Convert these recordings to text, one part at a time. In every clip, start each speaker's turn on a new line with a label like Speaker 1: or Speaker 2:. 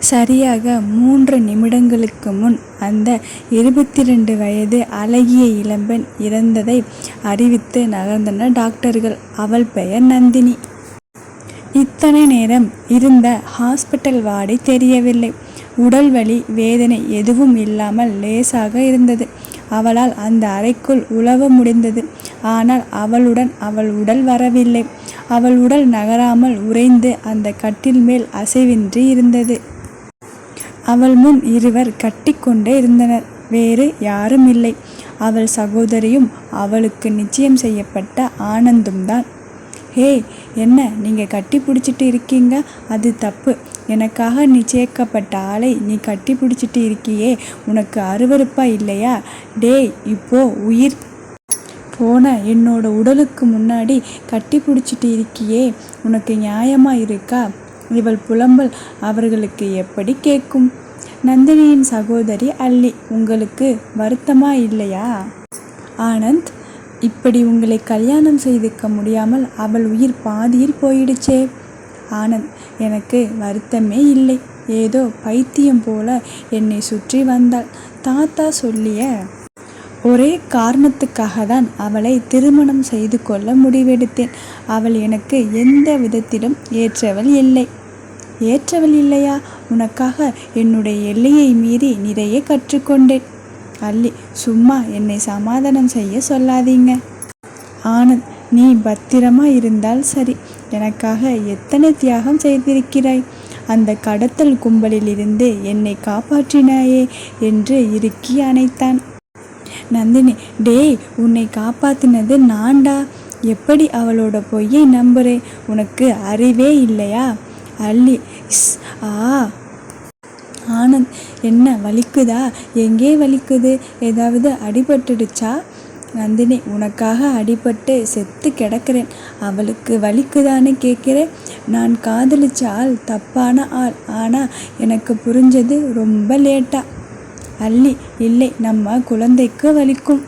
Speaker 1: சரியாக மூன்று நிமிடங்களுக்கு முன் அந்த இருபத்தி ரெண்டு வயது அழகிய இளம்பெண் இறந்ததை அறிவித்து நகர்ந்தனர் டாக்டர்கள். அவள் பெயர் நந்தினி. இத்தனை நேரம் இருந்த ஹாஸ்பிட்டல் வார்டை தெரியவில்லை. உடல் வலி வேதனை எதுவும் இல்லாமல் லேசாக இருந்தது. அவளால் அந்த அறைக்குள் உழவ முடிந்தது. ஆனால் அவளுடன் அவள் உடல் வரவில்லை. அவள் உடல் நகராமல் உறைந்து அந்த கட்டில் மேல் அசைவின்றி இருந்தது. அவள் முன் இருவர் கட்டிக்கொண்டே இருந்தனர். வேறு யாரும் இல்லை அவள் சகோதரியும் அவளுக்கு நிச்சயம் செய்யப்பட்ட ஆனந்தும் தான் ஹேய் என்ன நீங்கள் கட்டி பிடிச்சிட்டு இருக்கீங்க அது தப்பு. எனக்காக நிச்சயிக்கப்பட்ட ஆளை நீ கட்டி பிடிச்சிட்டு இருக்கியே உனக்கு அருவருப்பா இல்லையா? டேய் இப்போ உயிர் போன என்னோட உடலுக்கு முன்னாடி கட்டி பிடிச்சிட்டு இருக்கியே உனக்கு நியாயமாக இருக்கா? இவள் புலம்பல் அவர்களுக்கு எப்படி கேட்கும்? நந்தினியின் சகோதரி அல்லி உங்களுக்கு வருத்தமா இல்லையா? ஆனந்த் இப்படி உங்களை கல்யாணம் செய்துக்க முடியாமல் அவள் உயிர் பாதியில் போயிடுச்சே. ஆனந்த் எனக்கு வருத்தமே இல்லை. ஏதோ பைத்தியம் போல என்னை சுற்றி வந்தாள். தாத்தா சொல்லிய ஒரே காரணத்துக்காக தான் அவளை திருமணம் செய்து கொள்ள முடிவெடுத்தேன். அவள் எனக்கு எந்த விதத்திலும் ஏற்றவள் இல்லை. ஏற்றவள் இல்லையா? உனக்காக என்னுடைய எல்லையை மீறி நிறைய கற்றுக்கொண்டேன். அல்லி சும்மா என்னை சமாதானம் செய்ய சொல்லாதீங்க. ஆனந்த் நீ பத்திரமா இருந்தால் சரி. எனக்காக எத்தனை தியாகம் செய்திருக்கிறாய். அந்த கடத்தல் கும்பலிலிருந்து என்னை காப்பாற்றினாயே என்று இறுக்கி அணைத்தான். நந்தினி டேய் உன்னை காப்பாத்தினது நான்டா. எப்படி அவளோட பொய்யை நம்புறே? உனக்கு அறிவே இல்லையா? அள்ளி இஸ் ஆ ஆனந்த் என்ன வலிக்குதா? எங்கே வலிக்குது? ஏதாவது அடிபட்டுடுச்சா? நந்தினி உனக்காக அடிபட்டு செத்து கிடக்கிறேன். அவளுக்கு வலிக்குதான்னு கேட்குறேன் நான் காதலிச்ச ஆள் தப்பான ஆள். ஆனால் எனக்கு புரிஞ்சது ரொம்ப லேட்டா. அல்லி இல்லை நம்ம குழந்தைக்கு வலிக்கும்.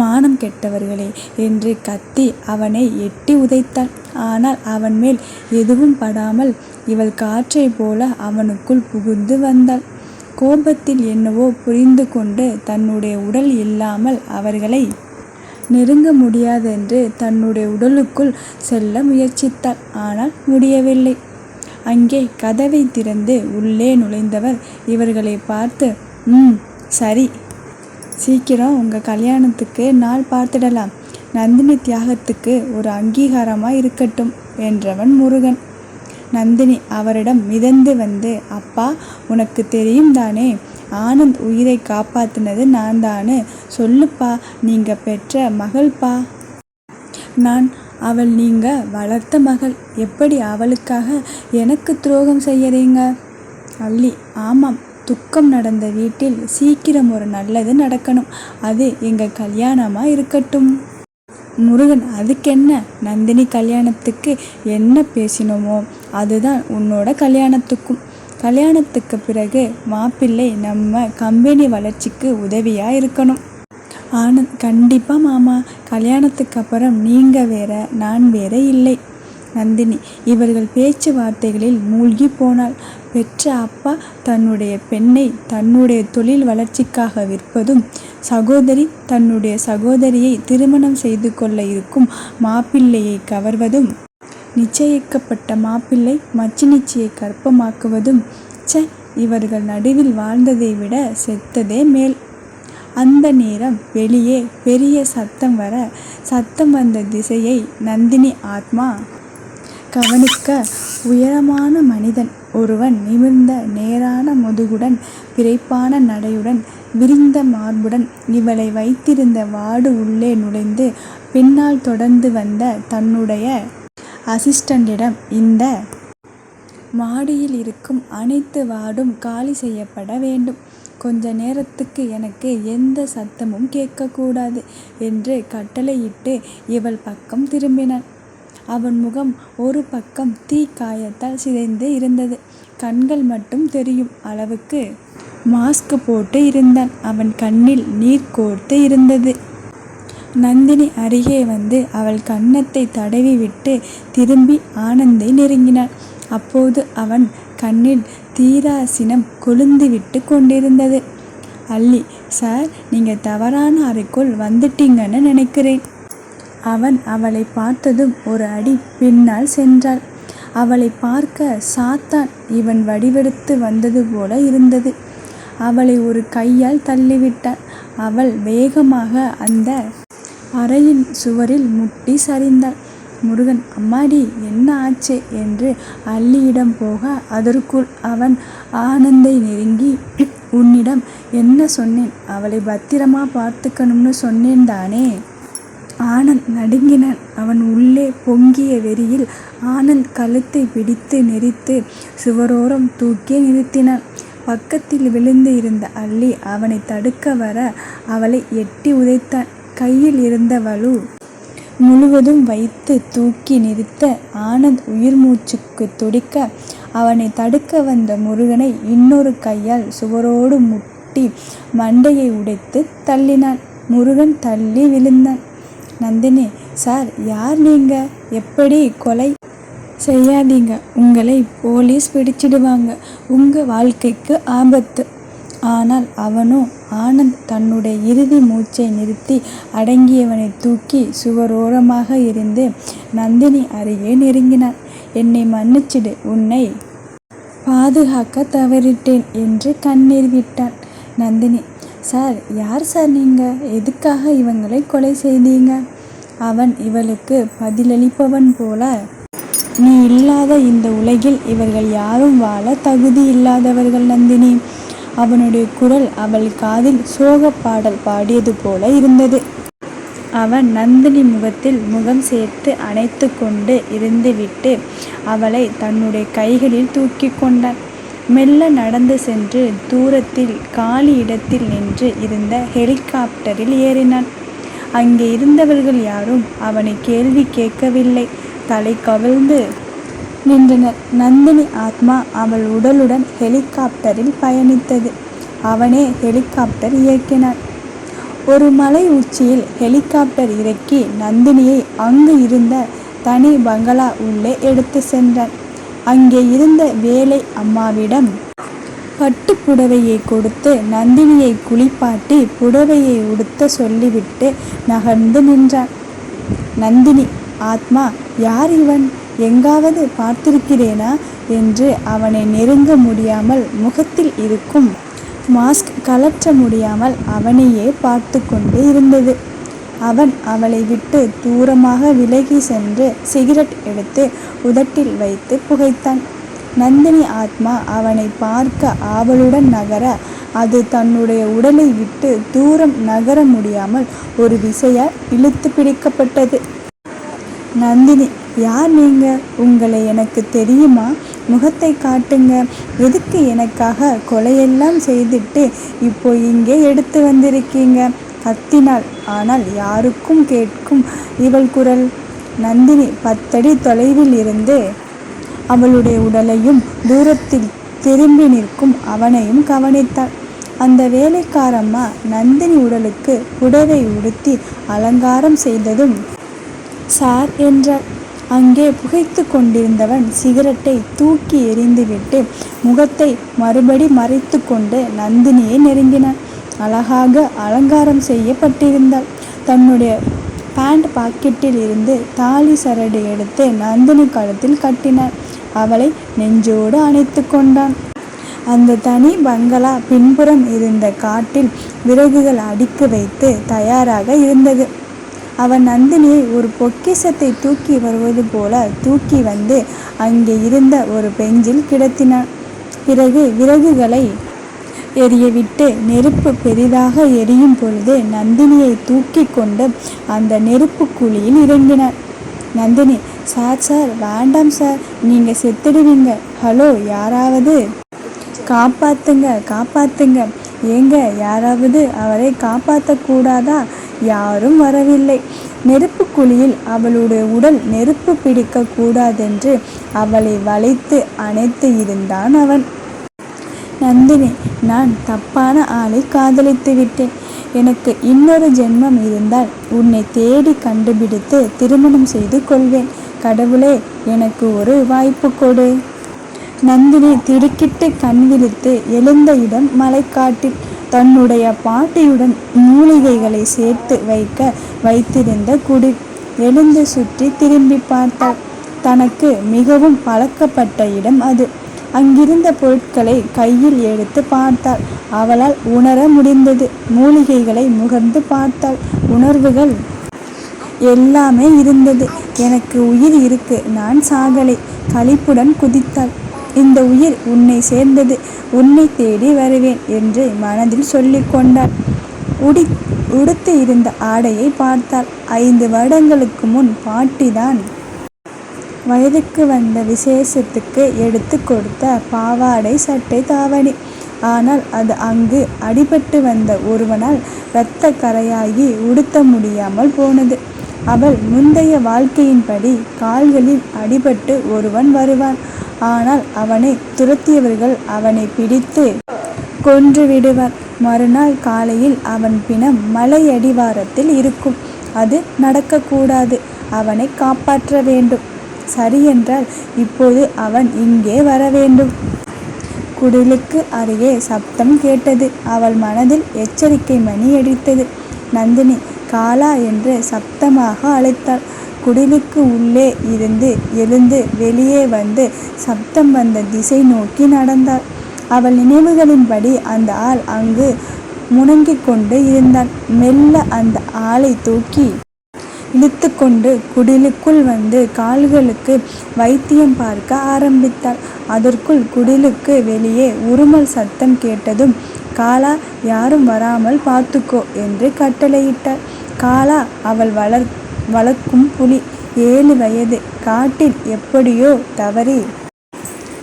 Speaker 1: மானம் கெட்டவர்களே என்று கத்தி அவனை எட்டி உதைத்தாள். ஆனால் அவன் மேல் எதுவும் படாமல் இவள் காற்றைப் போல அவனுக்குள் புகுந்து வந்தாள். கோபத்தில் என்னவோ புரிந்து கொண்டு தன்னுடைய உடல் இல்லாமல் அவர்களை நெருங்க முடியாதென்று தன்னுடைய உடலுக்குள் செல்ல முயற்சித்தாள். ஆனால் முடியவில்லை. அங்கே கதவை திறந்து உள்ளே நுழைந்தவர் இவர்களை பார்த்து ம் சரி. சீக்கிரம் உங்கள் கல்யாணத்துக்கு நாள் பார்த்திடலாம். நந்தினி தியாகத்துக்கு ஒரு அங்கீகாரமாக இருக்கட்டும் என்றவன் முருகன். நந்தினி அவரிடம் மிதந்து வந்து அப்பா உனக்கு தெரியும் தானே ஆனந்த் உயிரை காப்பாத்தினது தானு சொல்லுப்பா நீங்க பெற்ற மகள்பா. நான் அவள் நீங்க வளர்த்த மகள். எப்படி அவளுக்காக எனக்கு துரோகம் செய்யறீங்க? அல்லி ஆமாம் துக்கம் நடந்த வீட்டில் சீக்கிரம் ஒரு நல்லது நடக்கணும். அது எங்க கல்யாணமா இருக்கட்டும். முருகன் அதுக்கென்ன நந்தினி கல்யாணத்துக்கு என்ன பேசினோமோ அதுதான் உன்னோட கல்யாணத்துக்கும். கல்யாணத்துக்கு பிறகு மாப்பிள்ளை நம்ம கம்பெனி வளர்ச்சிக்கு உதவியா இருக்கணும். ஆனந்த் கண்டிப்பா மாமா. கல்யாணத்துக்கு அப்புறம் நீங்க வேற நான் வேற இல்லை. நந்தினி இவர்கள் பேச்சுவார்த்தைகளில் மூழ்கி மூழ்கிப் போனாள். பெற்ற அப்பா தன்னுடைய பெண்ணை தன்னுடைய தொழில் வளர்ச்சிக்காக விற்பதும் சகோதரி தன்னுடைய சகோதரியை திருமணம் செய்து கொள்ள இருக்கும் மாப்பிள்ளையை கவர்வதும் நிச்சயிக்கப்பட்ட மாப்பிள்ளை மச்சினிச்சியை கர்ப்பமாக்குவதும் ச்ச இவர்கள் நடுவில் வாழ்ந்ததை விட செத்ததே மேல். அந்த நேரம் வெளியே பெரிய சத்தம் வர சத்தம் வந்த திசையை நந்தினி ஆத்மா கவனிக்க உயரமான மனிதன் ஒருவன் நிமிர்ந்த நேரான முதுகுடன் விறைப்பான நடையுடன் விரிந்த மார்புடன் இவளை வைத்திருந்த வாடு உள்ளே நுழைந்து பின்னால் தொடர்ந்து வந்த தன்னுடைய அசிஸ்டண்டிடம் இந்த மாடியில் இருக்கும் அனைத்து வார்டும் காலி செய்யப்பட வேண்டும். கொஞ்ச நேரத்துக்கு எனக்கு எந்த சத்தமும் கேட்கக்கூடாது என்று கட்டளையிட்டு இவள் பக்கம் திரும்பினான். அவன் முகம் ஒரு பக்கம் தீ காயத்தால் சிதைந்து இருந்தது. கண்கள் மட்டும் தெரியும் அளவுக்கு மாஸ்க் போட்டு இருந்தான். அவன் கண்ணில் நீர் கோர்த்து இருந்தது. நந்தினி அருகே வந்து அவள் கன்னத்தை தடவி விட்டு திரும்பி ஆனந்தை நெருங்கினாள். அப்போது அவன் கண்ணில் தீராசினம் கொழுந்து விட்டு கொண்டிருந்தது. அல்லி சார் நீங்கள் தவறான அறைக்குள் வந்துட்டீங்கன்னு நினைக்கிறேன். அவன் அவளை பார்த்ததும் ஒரு அடி பின்னால் சென்றாள். அவளை பார்க்க சாத்தான் இவன் வடிவெடுத்து வந்தது போல இருந்தது. அவளை ஒரு கையால் தள்ளிவிட்டான். அவள் வேகமாக அந்த அறையின் சுவரில் முட்டி சரிந்தாள். முருகன் அம்மாடி என்ன ஆச்சு? என்று அல்லியிடம் போக அதற்குள் அவன் ஆனந்தை நெருங்கி உன்னிடம் என்ன சொன்னேன்? அவளை பத்திரமா பார்த்துக்கணும்னு சொன்னேன் தானே? ஆனந்த் நடுங்கினான். அவன் உள்ளே பொங்கிய வெறியில் ஆனந்த் கழுத்தை பிடித்து நெரித்து சுவரோரம் தூக்கி நிறுத்தினான். பக்கத்தில் விழுந்து இருந்த அள்ளி அவனை தடுக்க வர அவளை எட்டி உதைத்தான். கையில் இருந்த வலு முழுவதும் வைத்து தூக்கி நிறுத்த ஆனந்த் உயிர் மூச்சுக்கு துடிக்க அவனை தடுக்க வந்த முருகனை இன்னொரு கையால் சுவரோடு முட்டி மண்டையை உடைத்து தள்ளினான். முருகன் தள்ளி விழுந்தான். நந்தினி சார் யார் நீங்க? எப்படி கொலை செய்யாதீங்க? உங்களை போலீஸ் பிடிச்சிடுவாங்க. உங்க வாழ்க்கைக்கு ஆபத்து. ஆனால் அவனோ ஆனந்த் தன்னுடைய இறுதி மூச்சை நிறுத்தி அடங்கியவனை தூக்கி சுவரோரமாக இருந்து நந்தினி அருகே நெருங்கினான் என்னை மன்னிச்சிடு. உன்னை பாதுகாக்க தவறிட்டேன் என்று கண்ணீர் விட்டான் நந்தினி. சார் யார் சார் நீங்கள் எதுக்காக இவங்களை கொலை செய்தீங்க? அவன் இவளுக்கு பதிலளிப்பவன் போல. நீ இல்லாத இந்த உலகில் இவர்கள் யாரும் வாழ தகுதி இல்லாதவர்கள் நந்தினி. அவனுடைய குரல் அவள் காதில் சோக பாடல் பாடியது போல இருந்தது. அவன் நந்தினி முகத்தில் முகம் சேர்த்து அணைத்து கொண்டு இருந்துவிட்டு அவளை தன்னுடைய கைகளில் தூக்கி கொண்டான். மெல்ல நடந்து சென்று தூரத்தில் காலி இடத்தில் நின்று இருந்த ஹெலிகாப்டரில் ஏறினான். அங்கே இருந்தவர்கள் யாரும் அவனை கேள்வி கேட்கவில்லை. தலை கவிழ்ந்து நின்றனர். நந்தினி ஆத்மா அவள் உடலுடன் ஹெலிகாப்டரில் பயணித்தது. அவனே ஹெலிகாப்டர் இயக்கினான். ஒரு மலை உச்சியில் ஹெலிகாப்டர் இறக்கி நந்தினியை அங்கு இருந்த தனி பங்களா உள்ளே எடுத்து சென்றான். அங்கே இருந்த வேலை அம்மாவிடம் பட்டு புடவையை கொடுத்து நந்தினியை குளிப்பாட்டி புடவையை உடுத்த சொல்லிவிட்டு நகர்ந்து நின்றான். நந்தினி ஆத்மா யார் இவன்? எங்காவது பார்த்திருக்கிறேனா என்று அவனை நெருங்க முடியாமல் முகத்தில் இருக்கும் மாஸ்க் கலற்ற முடியாமல் அவனையே பார்த்து கொண்டு இருந்தது. அவன் அவளை விட்டு தூரமாக விலகி சென்று சிகரெட் எடுத்து உதட்டில் வைத்து புகைத்தான். நந்தினி ஆத்மா அவனை பார்க்க ஆவலுடன் நகர அது தன்னுடைய உடலை விட்டு தூரம் நகர முடியாமல் ஒரு விசையால் இழுத்து பிடிக்கப்பட்டது. நந்தினி யார் நீங்க? உங்களை எனக்கு தெரியுமா? முகத்தை காட்டுங்க. எதுக்கு எனக்காக கொலையெல்லாம் செய்துட்டு இப்போ இங்கே எடுத்து வந்திருக்கீங்க? கத்தினாள் ஆனால் யாருக்கும் கேட்கும். இவள் குரல். நந்தினி பத்தடி தொலைவில் இருந்து அவளுடைய உடலையும் தூரத்தில் திரும்பி நிற்கும் அவனையும் கவனித்தாள். அந்த வேலைக்காரம்மா நந்தினி உடலுக்கு புடவை உடுத்தி அலங்காரம் செய்ததும் சார் என்றார் அங்கே புகைத்து கொண்டிருந்தவன் சிகரெட்டை தூக்கி எறிந்துவிட்டு முகத்தை மறுபடி மறைத்து கொண்டு நந்தினியை நெருங்கினான் அழகாக அலங்காரம் செய்யப்பட்டிருந்தாள். தன்னுடைய பேண்ட் பாக்கெட்டில் இருந்து தாலி சரடு எடுத்து நந்தினி கழுத்தில் கட்டினான் அவளை நெஞ்சோடு அணைத்து கொண்டான். அந்த தனி பங்களா பின்புறம் இருந்த காட்டில் விறகுகள் அடுக்கி வைத்து தயாராக இருந்தது. அவன் நந்தினியை ஒரு பொக்கிசத்தை தூக்கி வருவது போல தூக்கி வந்து அங்கே இருந்த ஒரு பெஞ்சில் கிடத்தினான் பிறகு விறகுகளை எரியவிட்டு நெருப்பு பெரிதாக எரியும் பொழுது நந்தினியை தூக்கி கொண்டு அந்த நெருப்பு குழியில் இறங்கினார். நந்தினி சார் சார் வேண்டாம் சார் நீங்கள் செத்துடுவீங்க. ஹலோ யாராவது? காப்பாத்துங்க காப்பாத்துங்க. ஏங்க யாராவது அவரை காப்பாற்றக்கூடாதா யாரும் வரவில்லை. நெருப்பு குழியில் அவளுடைய உடல் நெருப்பு பிடிக்க கூடாதென்று அவளை வளைத்து அணைத்து இருந்தான் அவன். நந்தினி நான் தப்பான ஆளை காதலித்து விட்டேன். எனக்கு இன்னொரு ஜென்மம் இருந்தால் உன்னை தேடி கண்டுபிடித்து திருமணம் செய்து கொள்வேன். கடவுளே எனக்கு ஒரு வாய்ப்பு கொடு. நந்தினி திடுக்கிட்டு கண் விழித்து எழுந்த இடம் மலைக்காட்டில். தன்னுடைய பாட்டியுடன் மூலிகைகளை சேர்த்து வைக்க வைத்திருந்த குடி எழுந்து சுற்றி திரும்பி பார்த்தாள். தனக்கு மிகவும் பழக்கப்பட்ட இடம் அது. அங்கிருந்த பொருட்களை கையில் எடுத்து பார்த்தாள். அவளால் உணர முடிந்தது. மூலிகைகளை முகர்ந்து பார்த்தாள். உணர்வுகள் எல்லாமே இருந்தது. எனக்கு உயிர் இருக்கு. நான் சாகலை. களிப்புடன் குதித்தாள். இந்த உயிர் உன்னை சேர்ந்தது உன்னை தேடி வருவேன் என்று மனதில் சொல்லிக் கொண்டாள். உடி உடுத்து இருந்த ஆடையை பார்த்தாள். ஐந்து வருடங்களுக்கு முன் பாட்டிதான் வயதுக்கு வந்த விசேஷத்துக்கு எடுத்து கொடுத்த பாவாடை சட்டை தாவணி. ஆனால் அது அங்கு அடிபட்டு வந்த ஒருவனால் இரத்த கரையாகி உடுத்த முடியாமல் போனது. அவள் முந்தைய வாழ்க்கையின்படி கால்களில் அடிபட்டு ஒருவன் வருவான். ஆனால் அவனை துரத்தியவர்கள் அவனை பிடித்து கொன்று விடுவார் மறுநாள் காலையில் அவன் பிணம் மலை அடிவாரத்தில் இருக்கும். அது நடக்கக்கூடாது. அவனை காப்பாற்ற வேண்டும். சரியென்றால் இப்போது அவன் இங்கே வர வேண்டும். குடிலுக்கு அருகே சப்தம் கேட்டது. அவள் மனதில் எச்சரிக்கை மணி அடித்தது. நந்தினி காலா என்று சப்தமாக அழைத்தாள். குடிலுக்கு உள்ளே இருந்து எழுந்து வெளியே வந்து சப்தம் வந்த திசை நோக்கி நடந்தாள். அவள் நினைவுகளின்படி அந்த ஆள் அங்கு முணங்கிக் கொண்டு இருந்தான். மெல்ல அந்த ஆளை தூக்கி இழுத்து கொண்டு குடிலுக்குள் வந்து கால்களுக்கு வைத்தியம் பார்க்க ஆரம்பித்தாள். அதற்குள் குடிலுக்கு வெளியே உருமல் சத்தம் கேட்டதும் காலா யாரும் வராமல் பார்த்துக்கோ என்று கட்டளையிட்டாள். காலா அவள் வளர் வளர்க்கும் புலி ஏழு வயது காட்டில் எப்படியோ தவறி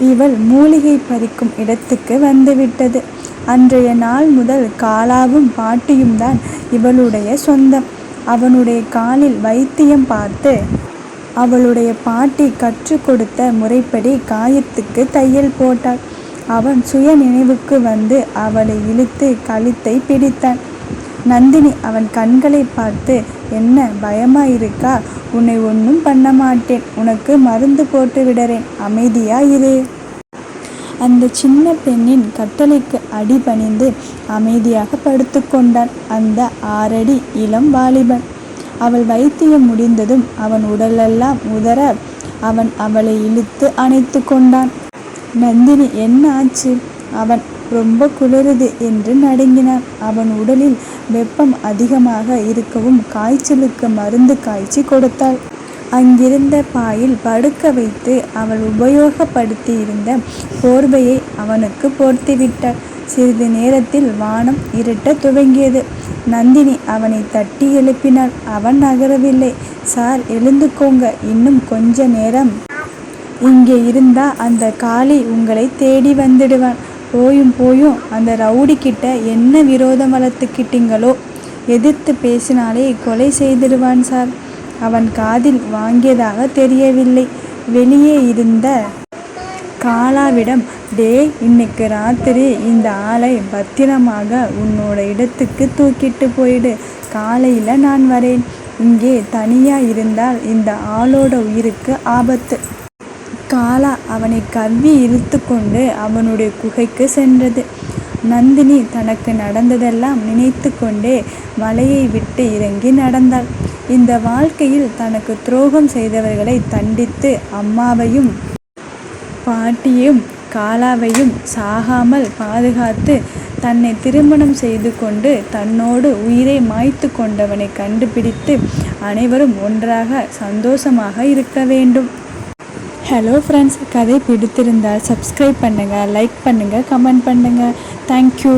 Speaker 1: இவள் மூலிகை பறிக்கும் இடத்துக்கு வந்துவிட்டது. அன்றைய நாள் முதல் காலாவும் பாட்டியும் தான் இவளுடைய சொந்தம். அவனுடைய காலில் வைத்தியம் பார்த்து அவளுடைய பாட்டி கற்றுக் கொடுத்த முறைப்படி காயத்துக்கு தையல் போட்டாள். அவன் சுய நினைவுக்கு வந்து அவளை இழுத்து கழுத்தை பிடித்தான். நந்தினி அவன் கண்களை பார்த்து என்ன பயமா இருக்கா உன்னை ஒன்றும் பண்ண மாட்டேன் உனக்கு மருந்து போட்டு விடுறேன். அமைதியா இரு. அந்த சின்ன பெண்ணின் கட்டளைக்கு அடிபணிந்து அமைதியாக படுத்துக்கொண்டான் அந்த ஆறடி இளம் வாலிபன். அவள் வைத்தியம் முடிந்ததும் அவன் உடலெல்லாம் உதற அவன் அவளை இழுத்து அணைத்து கொண்டான். நந்தினி என்ன ஆச்சு? அவன் ரொம்ப குளிருது என்று நடுங்கினான். அவன் உடலில் வெப்பம் அதிகமாக இருக்கவும் காய்ச்சலுக்கு மருந்து காய்ச்சி கொடுத்தாள். அங்கிருந்த பாயில் படுக்க வைத்து அவள் உபயோகப்படுத்தி இருந்த போர்வையை அவனுக்கு போர்த்திவிட்டாள் சிறிது நேரத்தில் வானம் இருட்ட துவங்கியது. நந்தினி அவனை தட்டி எழுப்பினாள். அவன் நகரவில்லை. சார் எழுந்துக்கோங்க. இன்னும் கொஞ்ச நேரம். இங்கே இருந்தா அந்த காளி உங்களை தேடி வந்துடுவான். போயும் போயும் அந்த ரவுடி கிட்ட என்ன விரோதம் வளர்த்துக்கிட்டீங்களோ? எதிர்த்து பேசினாலே கொலை செய்திருவான் சார். அவன் காதில் வாங்கியதாக தெரியவில்லை. வெளியே இருந்த காலாவிடம் டே இன்னைக்கு ராத்திரி இந்த ஆளை பத்திரமாக உன்னோட இடத்துக்கு தூக்கிட்டு போயிடு. காலையில் நான் வரேன். இங்கே தனியாக இருந்தால் இந்த ஆளோட உயிருக்கு ஆபத்து. காலா அவனை கவ்வி இழுத்து கொண்டு அவனுடைய குகைக்கு சென்றது. நந்தினி தனக்கு நடந்ததெல்லாம் நினைத்து கொண்டே மலையை விட்டு இறங்கி நடந்தாள். இந்த வாழ்க்கையில் தனக்கு துரோகம் செய்தவர்களை தண்டித்து அம்மாவையும் பாட்டியும் காலாவையும் சாகாமல் பாதுகாத்து தன்னை திருமணம் செய்து கொண்டு தன்னோடு உயிரை மாய்த்து கொண்டவனை கண்டுபிடித்து அனைவரும் ஒன்றாக சந்தோஷமாக இருக்க வேண்டும். ஹலோ ஃப்ரெண்ட்ஸ் கதை பிடித்திருந்தால் சப்ஸ்கிரைப் பண்ணுங்கள் லைக் பண்ணுங்கள் கமெண்ட் பண்ணுங்கள் தேங்க்யூ